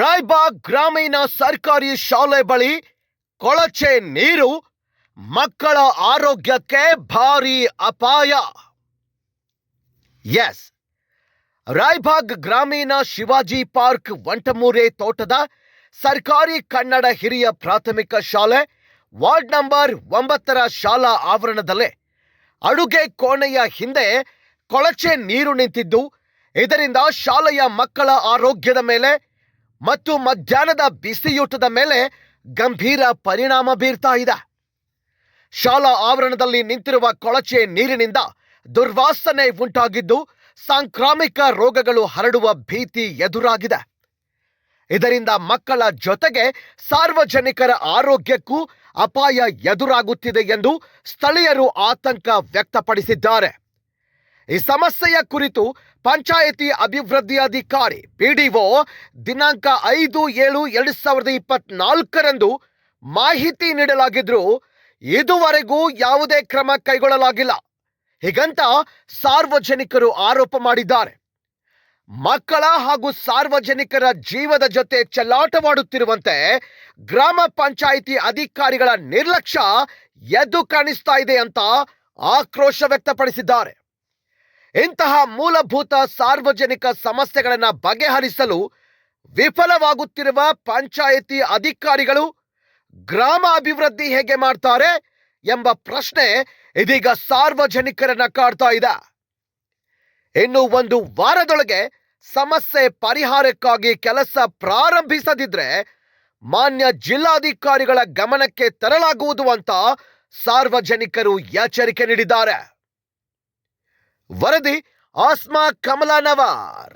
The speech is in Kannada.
ರಾಯ್ಬಾಗ್ ಗ್ರಾಮೀಣ ಸರ್ಕಾರಿ ಶಾಲೆ ಬಳಿ ಕೊಳಚೆ ನೀರು ಮಕ್ಕಳ ಆರೋಗ್ಯಕ್ಕೆ ಭಾರಿ ಅಪಾಯ. ಎಸ್. ರಾಯ್ಬಾಗ್ ಗ್ರಾಮೀಣ ಶಿವಾಜಿ ಪಾರ್ಕ್ ವಂಟಮೂರೆ ತೋಟದ ಸರ್ಕಾರಿ ಕನ್ನಡ ಹಿರಿಯ ಪ್ರಾಥಮಿಕ ಶಾಲೆ ವಾರ್ಡ್ ನಂಬರ್ ಒಂಬತ್ತರ ಶಾಲಾ ಆವರಣದಲ್ಲೇ ಅಡುಗೆ ಕೋಣೆಯ ಹಿಂದೆ ಕೊಳಚೆ ನೀರು ನಿಂತಿದ್ದು, ಇದರಿಂದ ಶಾಲೆಯ ಮಕ್ಕಳ ಆರೋಗ್ಯದ ಮೇಲೆ ಮತ್ತು ಮಧ್ಯಾಹ್ನದ ಬಿಸಿಯೂಟದ ಮೇಲೆ ಗಂಭೀರ ಪರಿಣಾಮ ಬೀರ್ತಾ ಇದೆ. ಶಾಲಾ ಆವರಣದಲ್ಲಿ ನಿಂತಿರುವ ಕೊಳಚೆ ನೀರಿನಿಂದ ದುರ್ವಾಸನೆ ಉಂಟಾಗಿದ್ದು ಸಾಂಕ್ರಾಮಿಕ ರೋಗಗಳು ಹರಡುವ ಭೀತಿ ಎದುರಾಗಿದೆ. ಇದರಿಂದ ಮಕ್ಕಳ ಜೊತೆಗೆ ಸಾರ್ವಜನಿಕರ ಆರೋಗ್ಯಕ್ಕೂ ಅಪಾಯ ಎದುರಾಗುತ್ತಿದೆ ಎಂದು ಸ್ಥಳೀಯರು ಆತಂಕ ವ್ಯಕ್ತಪಡಿಸಿದ್ದಾರೆ. ಈ ಸಮಸ್ಯೆಯ ಕುರಿತು ಪಂಚಾಯಿತಿ ಅಭಿವೃದ್ಧಿ ಅಧಿಕಾರಿ ಪಿಡಿಒ ದಿನಾಂಕ ಐದು ಏಳು ಎರಡು ಸಾವಿರದ ಇಪ್ಪತ್ನಾಲ್ಕರಂದು ಮಾಹಿತಿ ನೀಡಲಾಗಿದ್ರೂ ಇದುವರೆಗೂ ಯಾವುದೇ ಕ್ರಮ ಕೈಗೊಳ್ಳಲಾಗಿಲ್ಲ. ಹೀಗಂತ ಸಾರ್ವಜನಿಕರು ಆರೋಪ ಮಾಡಿದ್ದಾರೆ. ಮಕ್ಕಳ ಹಾಗೂ ಸಾರ್ವಜನಿಕರ ಜೀವದ ಜೊತೆ ಚಲ್ಲಾಟವಾಡುತ್ತಿರುವಂತೆ ಗ್ರಾಮ ಪಂಚಾಯಿತಿ ಅಧಿಕಾರಿಗಳ ನಿರ್ಲಕ್ಷ್ಯ ಎದ್ದು ಕಾಣಿಸ್ತಾ ಇದೆ ಅಂತ ಆಕ್ರೋಶ ವ್ಯಕ್ತಪಡಿಸಿದ್ದಾರೆ. ಇಂತಹ ಮೂಲಭೂತ ಸಾರ್ವಜನಿಕ ಸಮಸ್ಯೆಗಳನ್ನು ಬಗೆಹರಿಸಲು ವಿಫಲವಾಗುತ್ತಿರುವ ಪಂಚಾಯಿತಿ ಅಧಿಕಾರಿಗಳು ಗ್ರಾಮ ಅಭಿವೃದ್ಧಿ ಹೇಗೆ ಮಾಡ್ತಾರೆ ಎಂಬ ಪ್ರಶ್ನೆ ಇದೀಗ ಸಾರ್ವಜನಿಕರನ್ನ ಕಾಡ್ತಾ ಇದೆ. ಇನ್ನು ಒಂದು ವಾರದೊಳಗೆ ಸಮಸ್ಯೆ ಪರಿಹಾರಕ್ಕಾಗಿ ಕೆಲಸ ಪ್ರಾರಂಭಿಸದಿದ್ರೆ ಮಾನ್ಯ ಜಿಲ್ಲಾಧಿಕಾರಿಗಳ ಗಮನಕ್ಕೆ ತರಲಾಗುವುದು ಅಂತ ಸಾರ್ವಜನಿಕರು ಎಚ್ಚರಿಕೆ ನೀಡಿದ್ದಾರೆ. ವರದಿ ಆಸ್ಮಾ ಕಮಲಾನವಾರ್